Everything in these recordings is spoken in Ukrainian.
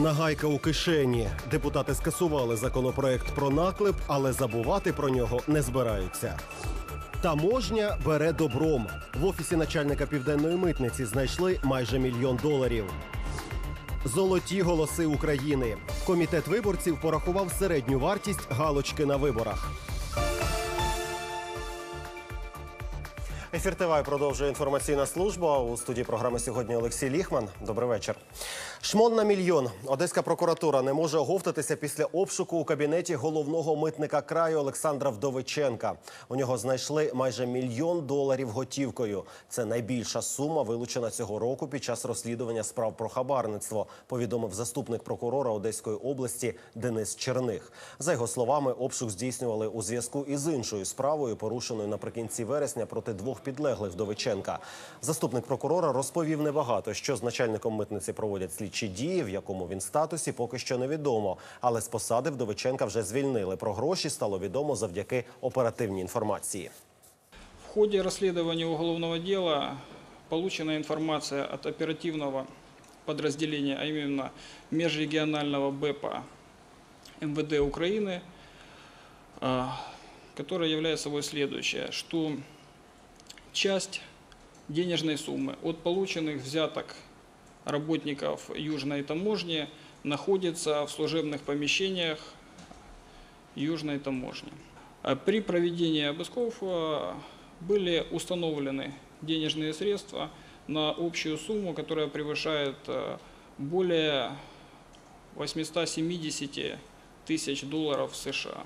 Нагайка у кишені. Депутати скасували законопроект про наклеп, але забувати про нього не збираються. Таможня бере добром. В офісі начальника південної митниці знайшли майже мільйон доларів. Золоті голоси України. Комітет виборців порахував середню вартість галочки на виборах. Ефір ТВ продовжує інформаційна служба. У студії програми сьогодні Олексій Ліхман. Добрий вечір. Шмон на мільйон. Одеська прокуратура не може оговтатися після обшуку у кабінеті головного митника краю Олександра Вдовиченка. У нього знайшли майже мільйон доларів готівкою. Це найбільша сума, вилучена цього року під час розслідування справ про хабарництво. Повідомив заступник прокурора Одеської області Денис Черних. За його словами, обшук здійснювали у зв'язку із іншою справою, порушеною наприкінці вересня проти двох підлеглих Вдовиченка. Заступник прокурора розповів небагато, що з начальником митниці проводять слідчі дії, в якому він статусі, поки що невідомо. Але з посади Вдовиченка вже звільнили. Про гроші стало відомо завдяки оперативній інформації. В ходе расследования уголовного дела получена информация от оперативного подразделения, а именно межрегионального БЭПа МВД Украины, а, которая является собой следующее, что часть денежной суммы от полученных взяток работников Южной таможни находится в служебных помещениях Южной таможни. А При проведении обысков э, были установлены денежные средства на общую сумму, которая превышает э, более 870 тысяч долларов США.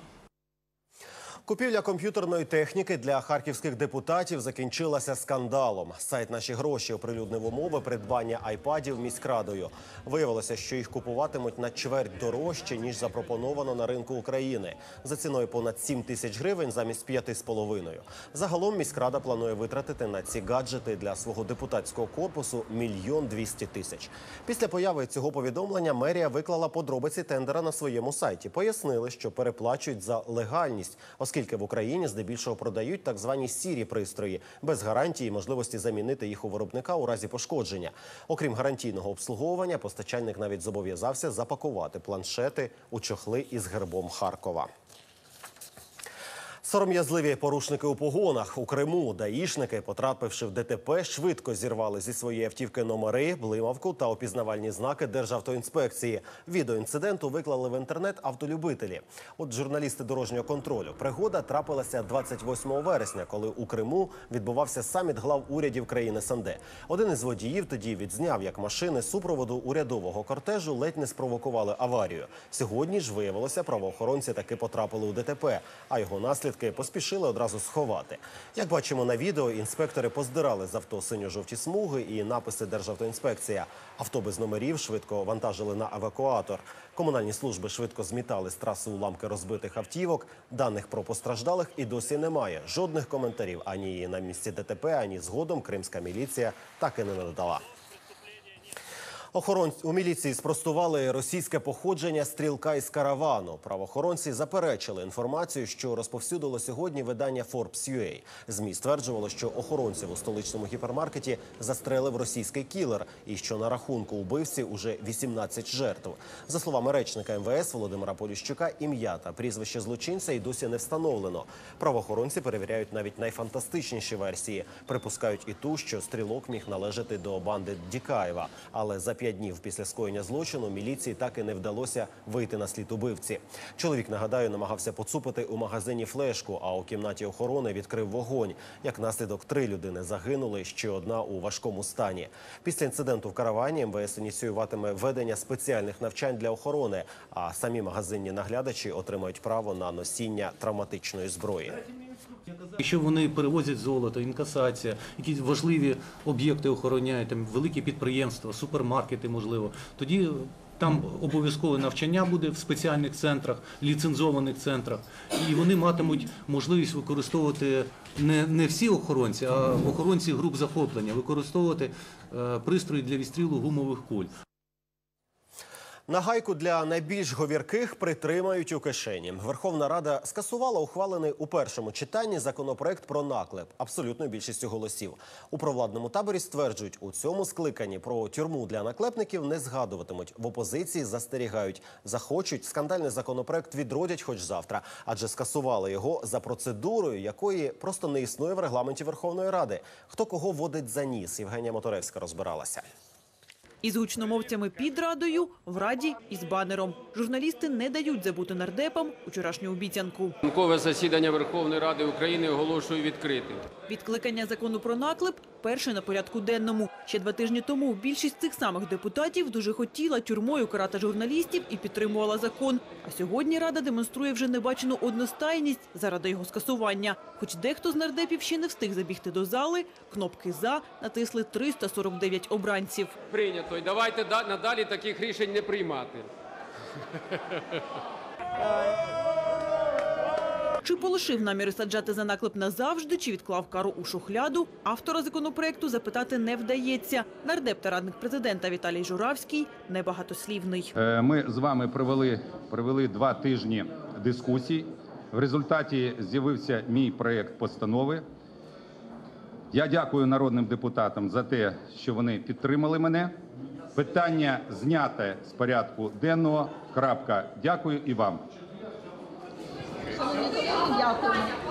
Купівля комп'ютерної техніки для харківських депутатів закінчилася скандалом. Сайт наші гроші оприлюднив умови придбання айпадів міськрадою. Виявилося, що їх купуватимуть на чверть дорожче ніж запропоновано на ринку України за ціною понад 7 тисяч гривень замість 5,5. Загалом міськрада планує витратити на ці гаджети для свого депутатського корпусу мільйон 200 тисяч. Після появи цього повідомлення мерія виклала подробиці тендера на своєму сайті. Пояснили, що переплачують за легальність, оскільки в Україні здебільшого продають так звані сірі пристрої без гарантії можливості замінити їх у виробника у разі пошкодження. Окрім гарантійного обслуговування, постачальник навіть зобов'язався запакувати планшети у чохли із гербом Харкова. Сором'язливі порушники у погонах у Криму. Даїшники, потрапивши в ДТП, швидко зірвали зі своєї автівки номери, блимавку та опізнавальні знаки Державтоінспекції. Відео інциденту виклали в інтернет автолюбителі. От журналісти дорожнього контролю. Пригода трапилася 28 вересня, коли у Криму відбувався саміт глав урядів країни СНД. Один із водіїв тоді відзняв, як машини супроводу урядового кортежу ледь не спровокували аварію. Сьогодні ж виявилося, правоохоронці таки потрапили у ДТП, а його наслідки поспішили одразу сховати. Як бачимо на відео, інспектори поздирали з авто синьо-жовті смуги і написи Державтоінспекція. Авто без номерів швидко вантажили на евакуатор. Комунальні служби швидко змітали з траси уламки розбитих автівок. Даних про постраждалих і досі немає. Жодних коментарів ані на місці ДТП, ані згодом кримська міліція так і не надала. Охоронці у міліції спростували російське походження стрілка із каравану. Правоохоронці заперечили інформацію, що розповсюдило сьогодні видання Forbes.ua. ЗМІ стверджувало, що охоронців у столичному гіпермаркеті застрелив російський кілер, і що на рахунку убивці уже 18 жертв. За словами речника МВС Володимира Поліщука, ім'я та прізвище злочинця й досі не встановлено. Правоохоронці перевіряють навіть найфантастичніші версії. Припускають і ту, що стрілок міг належати до банди Дікаєва, але за п'ять днів після скоєння злочину міліції так і не вдалося вийти на слід убивці. Чоловік, нагадаю, намагався поцупити у магазині флешку, а у кімнаті охорони відкрив вогонь. Як наслідок, три людини загинули, ще одна у важкому стані. Після інциденту в каравані МВС ініціюватиме ведення спеціальних навчань для охорони, а самі магазинні наглядачі отримають право на носіння травматичної зброї. Якщо вони перевозять золото, інкасація, якісь важливі об'єкти охороняють, там великі підприємства, супермаркети, можливо, тоді там обов'язкове навчання буде в спеціальних центрах, ліцензованих центрах, і вони матимуть можливість використовувати не, не всі охоронці, а охоронці груп захоплення, використовувати е, пристрої для відстрілу гумових куль. Нагайку для найбільш говірких притримають у кишені. Верховна Рада скасувала ухвалений у першому читанні законопроект про наклеп абсолютною більшістю голосів. У провладному таборі стверджують, у цьому скликанні про тюрму для наклепників не згадуватимуть. В опозиції застерігають, захочуть скандальний законопроект відродять хоч завтра, адже скасували його за процедурою, якої просто не існує в регламенті Верховної Ради. Хто кого водить за ніс? Євгенія Моторевська розбиралася. Із гучномовцями під радою, в раді і з банером. Журналісти не дають забути нардепам вчорашню обіцянку. Ранкове засідання Верховної Ради України оголошую відкритим. Відкликання закону про наклеп – перше на порядку денному. Ще два тижні тому більшість цих самих депутатів дуже хотіла тюрмою карати журналістів і підтримувала закон. А сьогодні Рада демонструє вже небачену одностайність заради його скасування. Хоч дехто з нардепів ще не встиг забігти до зали, кнопки «За» натисли 349 обранців. Прийнято. І давайте надалі таких рішень не приймати. Чи полишив наміри саджати за наклеп назавжди, чи відклав кару у шухляду, автора законопроекту запитати не вдається. Нардеп та радник президента Віталій Журавський небагатослівний. Е, Ми з вами провели, провели два тижні дискусій. В результаті з'явився мій проєкт постанови. Я дякую народним депутатам за те, що вони підтримали мене. Питання зняте з порядку денного. Крапка. Дякую і вам. Sebelum 多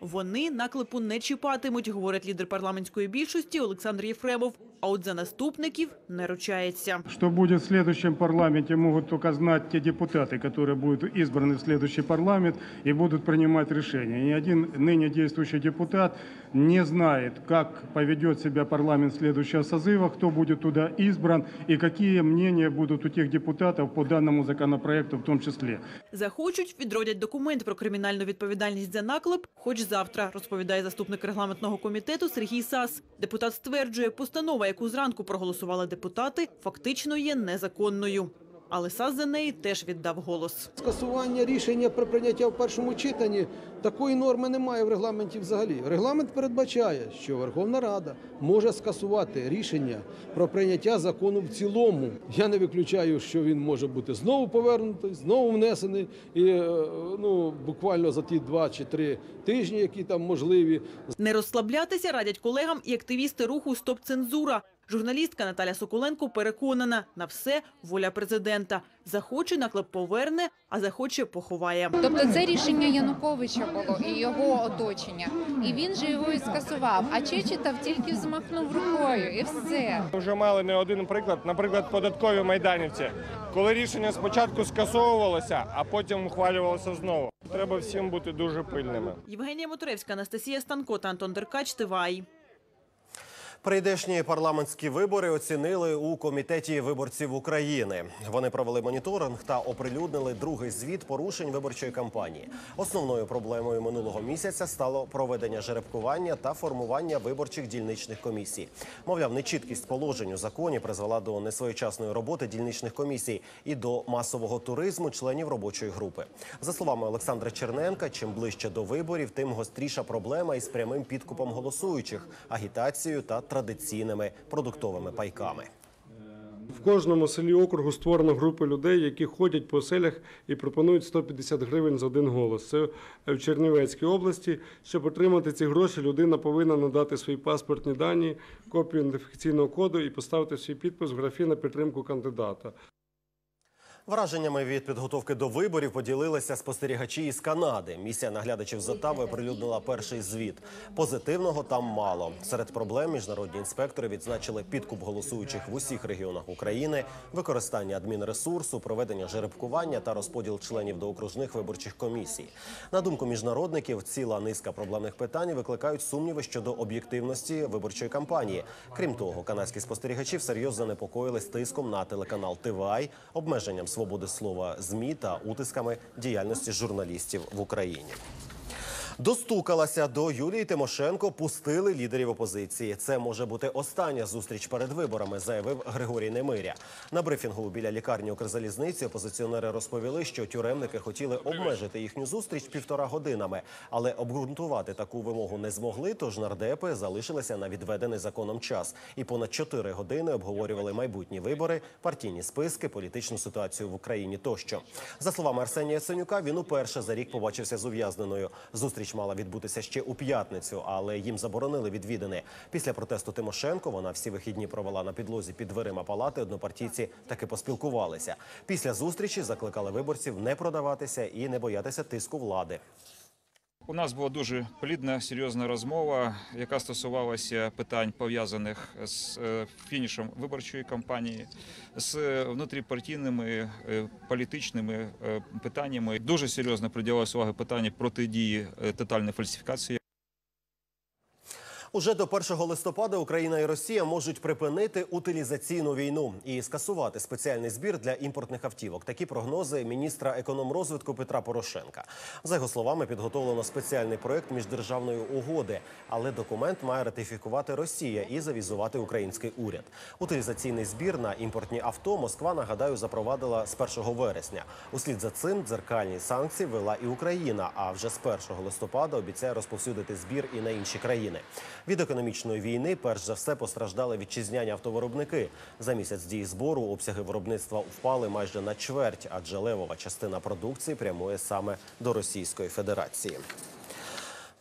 Вони наклепу не чіпатимуть, говорить лідер парламентської більшості Олександр Єфремов. А от за наступників не ручається. Что будет в следующем парламенте, могут только знать те депутаты, которые будут избраны в следующий парламент и будут принимать решения. Ни один ныне действующий депутат не знает, как поведет себя парламент следующего созыва, кто будет туда избран и какие мнения будут у тех депутатов по данному законопроекту в том числе. Захочуть, відродять документ про кримінальну відповідальність за наклеп хоч завтра, розповідає заступник регламентного комітету Сергій Сас. Депутат стверджує, постанова, яку зранку проголосували депутати, фактично є незаконною. Але Сас за неї теж віддав голос. Скасування рішення про прийняття в першому читанні такої норми немає в регламенті взагалі. Регламент передбачає, що Верховна Рада може скасувати рішення про прийняття закону в цілому. Я не виключаю, що він може бути знову повернутий, знову внесений, і е, ну буквально за ті два чи три тижні, які там можливі, Не розслаблятися радять колегам і активісти руху «Стоп цензура». Журналістка Наталя Соколенко переконана – на все воля президента. Захоче наклеп поверне, а захоче поховає. Тобто це рішення Януковича було і його оточення. І він же його і скасував. А Чечетов тільки змахнув рукою і все. Вже мали не один приклад, наприклад, податкові майданівці, коли рішення спочатку скасовувалося, а потім ухвалювалося знову. Треба всім бути дуже пильними. Євгенія Моторевська, Анастасія Станко та Антон Деркач. Тивай. Прийдешні парламентські вибори оцінили у комітеті виборців України. Вони провели моніторинг та оприлюднили другий звіт порушень виборчої кампанії. Основною проблемою минулого місяця стало проведення жеребкування та формування виборчих дільничних комісій. Мовляв, нечіткість положень у законі призвела до несвоєчасної роботи дільничних комісій і до масового туризму членів робочої групи. За словами Олександра Черненка, чим ближче до виборів, тим гостріша проблема із прямим підкупом голосуючих, агітацією та традиційними продуктовими пайками. В кожному селі округу створено групи людей, які ходять по селях і пропонують 150 гривень за один голос. Це в Чернівецькій області. Щоб отримати ці гроші, людина повинна надати свої паспортні дані, копію ідентифікаційного коду і поставити свій підпис в графі на підтримку кандидата. Враженнями від підготовки до виборів поділилися спостерігачі із Канади. Місія наглядачів з Оттави оприлюднила перший звіт. Позитивного там мало. Серед проблем міжнародні інспектори відзначили підкуп голосуючих в усіх регіонах України, використання адмінресурсу, проведення жеребкування та розподіл членів до окружних виборчих комісій. На думку міжнародників, ціла низка проблемних питань викликають сумніви щодо об'єктивності виборчої кампанії. Крім того, канадські спостерігачі всерйоз занепокоїлись тиском на телеканал ТВАЙ, обмеженням свободи слова ЗМІ та утисками діяльності журналістів в Україні. Достукалася до Юлії Тимошенко, пустили лідерів опозиції. Це може бути остання зустріч перед виборами, заявив Григорій Немиря. На брифінгу біля лікарні Укрзалізниці опозиціонери розповіли, що тюремники хотіли обмежити їхню зустріч півтора годинами, але обґрунтувати таку вимогу не змогли. Тож нардепи залишилися на відведений законом час і понад чотири години обговорювали майбутні вибори, партійні списки, політичну ситуацію в Україні тощо. За словами Арсенія Яценюка, він уперше за рік побачився з ув'язненою. Зустріч мала відбутися ще у п'ятницю, але їм заборонили відвідини. Після протесту Тимошенко вона всі вихідні провела на підлозі під дверима палати. Однопартійці таки поспілкувалися. Після зустрічі закликали виборців не продаватися і не боятися тиску влади. У нас була дуже плідна, серйозна розмова, яка стосувалася питань пов'язаних з е, фінішем виборчої кампанії, з внутріпартійними е, політичними е, питаннями. Дуже серйозно приділилася увага питання протидії тотальної фальсифікації Уже до 1 листопада Україна і Росія можуть припинити утилізаційну війну і скасувати спеціальний збір для імпортних автівок. Такі прогнози міністра економрозвитку Петра Порошенка. За його словами, підготовлено спеціальний проект міждержавної угоди, але документ має ратифікувати Росія і завізувати український уряд. Утилізаційний збір на імпортні авто Москва нагадаю запровадила з 1 вересня. Услід за цим дзеркальні санкції вела і Україна. А вже з 1 листопада обіцяє розповсюдити збір і на інші країни. Від економічної війни перш за все постраждали вітчизняні автовиробники. За місяць дії збору обсяги виробництва впали майже на чверть, адже левова частина продукції прямує саме до Російської Федерації.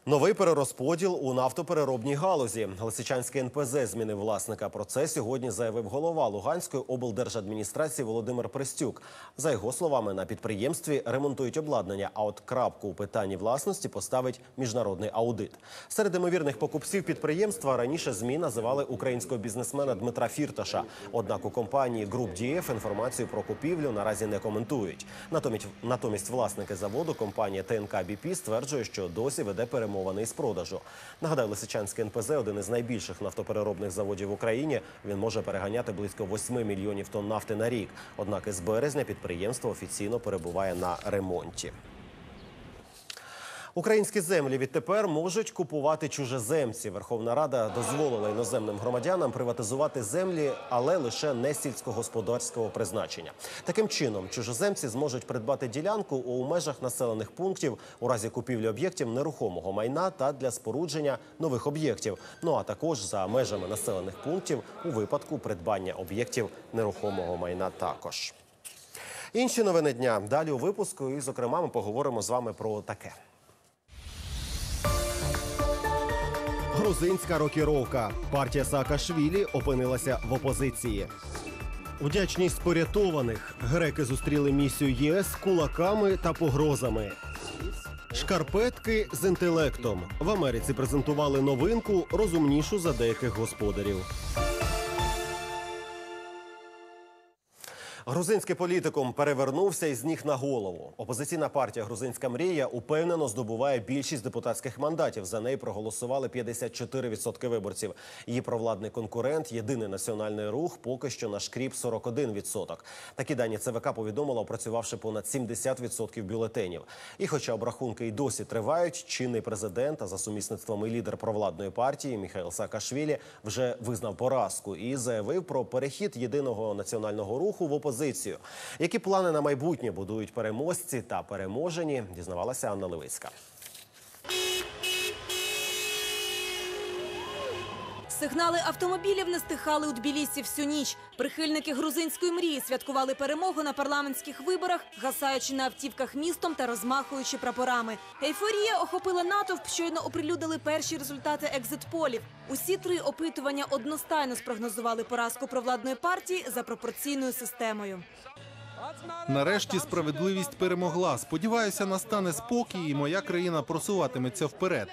Новий перерозподіл у нафтопереробній галузі. Лисичанське НПЗ змінив власника. Про це сьогодні заявив голова Луганської облдержадміністрації Володимир Пристюк. За його словами, на підприємстві ремонтують обладнання. А от крапку у питанні власності поставить міжнародний аудит. Серед ймовірних покупців підприємства раніше змі називали українського бізнесмена Дмитра Фірташа. Однак у компанії Груп Дієф інформацію про купівлю наразі не коментують. Натомість, натомість власники заводу компанія ТНК БІПІ стверджує, що досі веде перемовини з продажу. Нагадаю, Лисичанський НПЗ один із найбільших нафтопереробних заводів в Україні. Він може переганяти близько 8 мільйонів тонн нафти на рік. Однак із березня підприємство офіційно перебуває на ремонті. Українські землі відтепер можуть купувати чужеземці. Верховна Рада дозволила іноземним громадянам приватизувати землі, але лише не сільськогосподарського призначення. Таким чином, чужеземці зможуть придбати ділянку у межах населених пунктів у разі купівлі об'єктів нерухомого майна та для спорудження нових об'єктів. Ну а також за межами населених пунктів у випадку придбання об'єктів нерухомого майна також. Інші новини дня далі у випуску. І, зокрема, ми поговоримо з вами про таке. Грузинська рокіровка. Партія Саакашвілі опинилася в опозиції. Вдячність порятованих. Греки зустріли місію ЄС кулаками та погрозами. Шкарпетки з інтелектом. В Америці презентували новинку розумнішу за деяких господарів. Грузинський політикум перевернувся із ніг на голову. Опозиційна партія Грузинська мрія упевнено здобуває більшість депутатських мандатів. За неї проголосували 54% виборців. Її провладний конкурент, єдиний національний рух, поки що на шкріп 41%. Такі дані ЦВК повідомила, опрацювавши понад 70% бюлетенів. І, хоча обрахунки й досі тривають, чинний президент, а за сумісництвом і лідер провладної партії Міхайл Саакашвілі вже визнав поразку і заявив про перехід єдиного національного руху в опозицію. Які плани на майбутнє будують переможці та переможені, дізнавалася Анна Левицька. Сигнали автомобілів не стихали у Тбілісі всю ніч. Прихильники грузинської мрії святкували перемогу на парламентських виборах, гасаючи на автівках містом та розмахуючи прапорами. Ейфорія охопила натовп, щойно оприлюдили перші результати екзитполів. Усі три опитування одностайно спрогнозували поразку провладної партії за пропорційною системою. Нарешті справедливість перемогла. Сподіваюся, настане спокій, і моя країна просуватиметься вперед.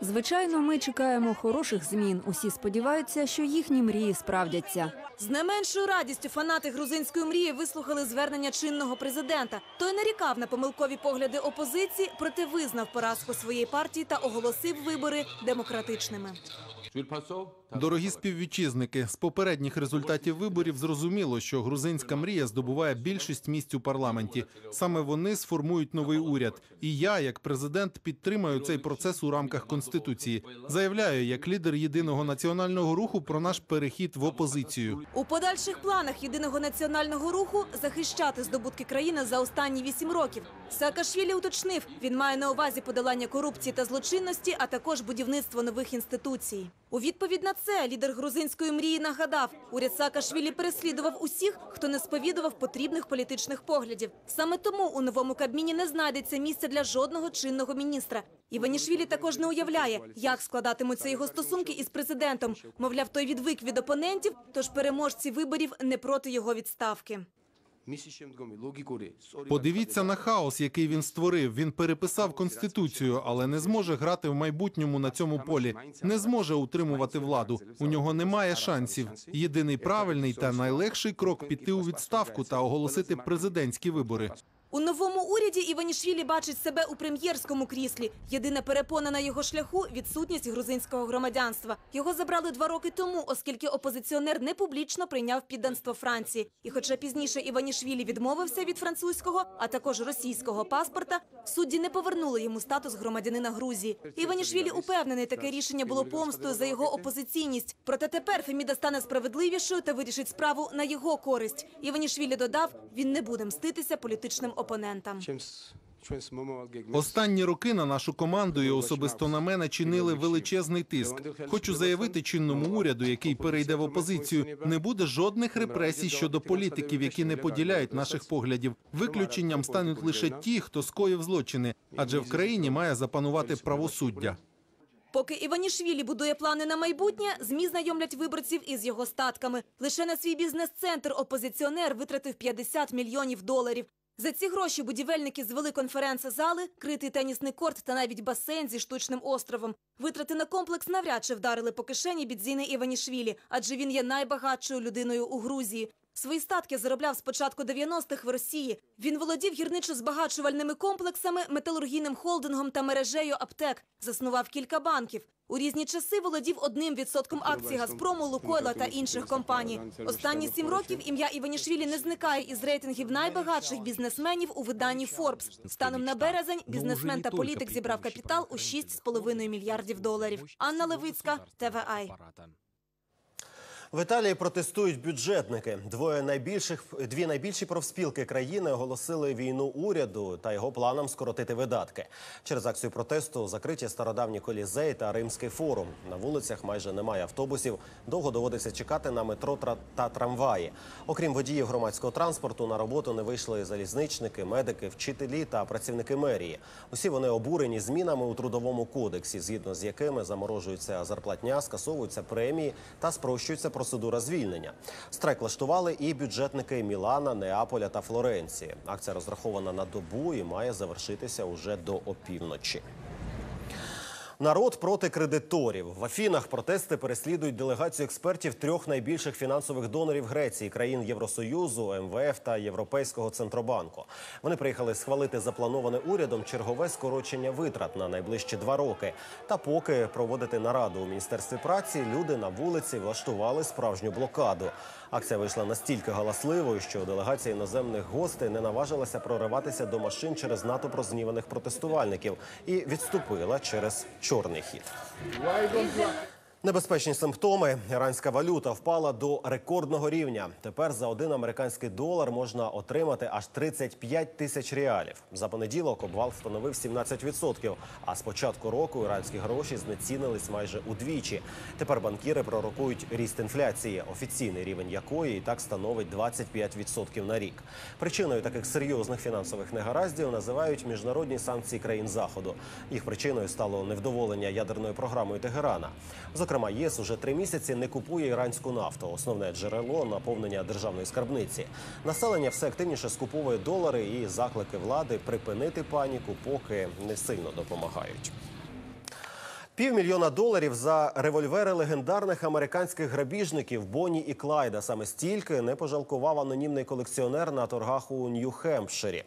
Звичайно, ми чекаємо хороших змін. Усі сподіваються, що їхні мрії справдяться. З не меншою радістю фанати грузинської мрії вислухали звернення чинного президента. Той нарікав на помилкові погляди опозиції, проте визнав поразку своєї партії та оголосив вибори демократичними. Дорогі співвітчизники, з попередніх результатів виборів зрозуміло, що грузинська мрія здобуває більшість місць у парламенті. Саме вони сформують новий уряд. І я, як президент, підтримаю цей процес у рамках конституції. Заявляю, як лідер єдиного національного руху про наш перехід в опозицію. У подальших планах єдиного національного руху захищати здобутки країни за останні вісім років. Саакашвілі уточнив, він має на увазі подолання корупції та злочинності, а також будівництво нових інституцій. У відповідь на це лідер грузинської мрії нагадав, уряд Саакашвілі переслідував усіх, хто не сповідував потрібних політичних поглядів. Саме тому у новому кабміні не знайдеться місця для жодного чинного міністра. Іванішвілі також не уявляє, як складатимуться його стосунки із президентом. Мовляв, той відвик від опонентів, тож переможці виборів не проти його відставки. Подивіться на хаос, який він створив. Він переписав конституцію, але не зможе грати в майбутньому на цьому полі. Не зможе утримувати владу. У нього немає шансів. Єдиний правильний та найлегший крок піти у відставку та оголосити президентські вибори. У новому уряді Іванішвілі бачить себе у прем'єрському кріслі. Єдина перепона на його шляху відсутність грузинського громадянства. Його забрали два роки тому, оскільки опозиціонер не публічно прийняв підданство Франції. І хоча пізніше Іванішвілі відмовився від французького, а також російського паспорта, судді не повернули йому статус громадянина Грузії. Іванішвілі упевнений, таке рішення було помстою за його опозиційність. Проте тепер Феміда стане справедливішою та вирішить справу на його користь. Іванішвілі додав, він не буде мститися політичним опонентам. Останні роки на нашу команду і особисто на мене чинили величезний тиск. Хочу заявити чинному уряду, який перейде в опозицію, не буде жодних репресій щодо політиків, які не поділяють наших поглядів. Виключенням стануть лише ті, хто скоїв злочини, адже в країні має запанувати правосуддя. Поки Іванішвілі будує плани на майбутнє, ЗМІ знайомлять виборців із його статками. Лише на свій бізнес-центр опозиціонер витратив 50 мільйонів доларів. За ці гроші будівельники звели конференц-зали, критий тенісний корт та навіть басейн зі штучним островом. Витрати на комплекс навряд чи вдарили по кишені бідзіни Іванішвілі, адже він є найбагатшою людиною у Грузії. Свої статки заробляв з початку 90-х в Росії. Він володів гірничо-збагачувальними комплексами, металургійним холдингом та мережею аптек. Заснував кілька банків. У різні часи володів одним відсотком акцій Газпрому, Лукойла та інших компаній. Останні сім років ім'я Іванішвілі не зникає із рейтингів найбагатших бізнесменів у виданні Forbes. Станом на березень бізнесмен та політик зібрав капітал у 6,5 мільярдів доларів. Анна Левицька, ТВАЙ. В Італії протестують бюджетники. Двоє найбільших дві найбільші профспілки країни оголосили війну уряду та його планам скоротити видатки. Через акцію протесту закриті стародавні колізей та римський форум. На вулицях майже немає автобусів. Довго доводиться чекати на метро та трамваї. Окрім водіїв громадського транспорту, на роботу не вийшли залізничники, медики, вчителі та працівники мерії. Усі вони обурені змінами у трудовому кодексі, згідно з якими заморожується зарплатня, скасовуються премії та спрощується процедура звільнення. Страйк влаштували і бюджетники Мілана, Неаполя та Флоренції. Акція розрахована на добу і має завершитися уже до опівночі. Народ проти кредиторів в Афінах протести переслідують делегацію експертів трьох найбільших фінансових донорів Греції, країн Євросоюзу, МВФ та Європейського центробанку. Вони приїхали схвалити заплановане урядом чергове скорочення витрат на найближчі два роки. Та поки проводити нараду у міністерстві праці, люди на вулиці влаштували справжню блокаду. Акція вийшла настільки галасливою, що делегація іноземних гостей не наважилася прориватися до машин через натовп розгніваних протестувальників і відступила через чорний хід. Небезпечні симптоми. Іранська валюта впала до рекордного рівня. Тепер за один американський долар можна отримати аж 35 тисяч реалів. За понеділок обвал становив 17%, А з початку року іранські гроші знецінились майже удвічі. Тепер банкіри пророкують ріст інфляції, офіційний рівень якої і так становить 25% на рік. Причиною таких серйозних фінансових негараздів називають міжнародні санкції країн заходу. Їх причиною стало невдоволення ядерною програмою Тегерана. Зокрема, ЄС уже три місяці не купує іранську нафту, основне джерело наповнення державної скарбниці. Населення все активніше скуповує долари і заклики влади припинити паніку, поки не сильно допомагають. Півмільйона доларів за револьвери легендарних американських грабіжників Бонні і Клайда. Саме стільки не пожалкував анонімний колекціонер на торгах у Нью-Хемпширі.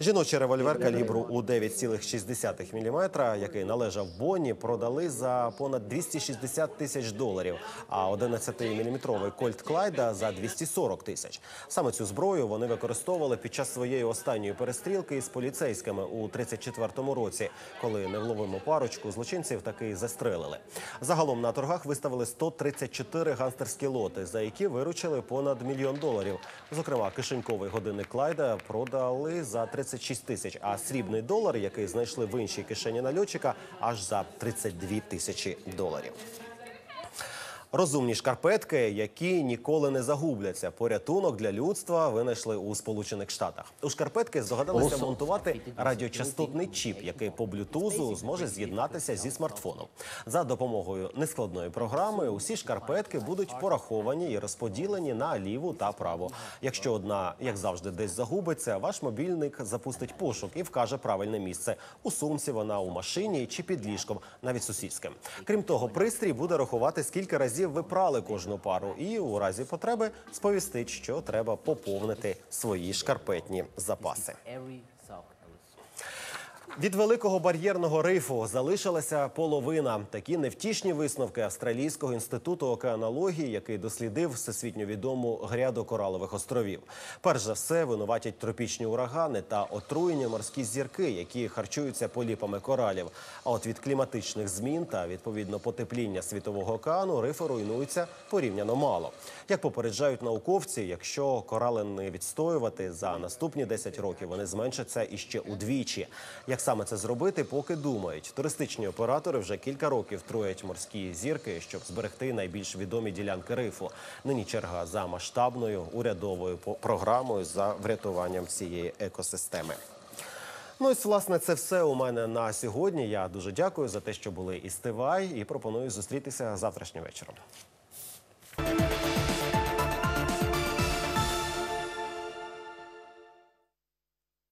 Жіночий револьвер калібру у 9,6 мм, який належав Бонні, продали за понад 260 тисяч доларів, а 11-мм кольт Клайда за 240 тисяч. Саме цю зброю вони використовували під час своєї останньої перестрілки із поліцейськими у 34-му році, коли невловиму парочку злочинців таки застрелили. Загалом на торгах виставили 134 ганстерські лоти, за які виручили понад мільйон доларів. Зокрема, кишеньковий годинник Клайда продали за 36 тисяч, а срібний долар, який знайшли в іншій кишені нальотчика, аж за 32 тисячі доларів. Розумні шкарпетки, які ніколи не загубляться. Порятунок для людства винайшли у Сполучених Штатах. У шкарпетки здогадалися монтувати радіочастотний чіп, який по блютузу зможе з'єднатися зі смартфоном. За допомогою нескладної програми усі шкарпетки будуть пораховані і розподілені на ліву та праву. Якщо одна, як завжди, десь загубиться, ваш мобільник запустить пошук і вкаже правильне місце. У сумці вона у машині чи під ліжком, навіть сусідським. Крім того, пристрій буде рахувати, скільки разів ви прали кожну пару, і у разі потреби сповістить, що треба поповнити свої шкарпетні запаси. Від великого бар'єрного рифу залишилася половина. Такі невтішні висновки Австралійського інституту океанології, який дослідив всесвітньо відому гряду коралових островів. Перш за все винуватять тропічні урагани та отруєні морські зірки, які харчуються поліпами коралів. А от від кліматичних змін та відповідно потепління світового океану рифи руйнуються порівняно мало. Як попереджають науковці, якщо корали не відстоювати за наступні 10 років, вони зменшаться іще удвічі. Як саме це зробити, поки думають. Туристичні оператори вже кілька років троять морські зірки, щоб зберегти найбільш відомі ділянки рифу. Нині черга за масштабною урядовою програмою за врятуванням цієї екосистеми. Ну ось, власне, це все у мене на сьогодні. Я дуже дякую за те, що були із Тивай, і пропоную зустрітися завтрашнім вечором.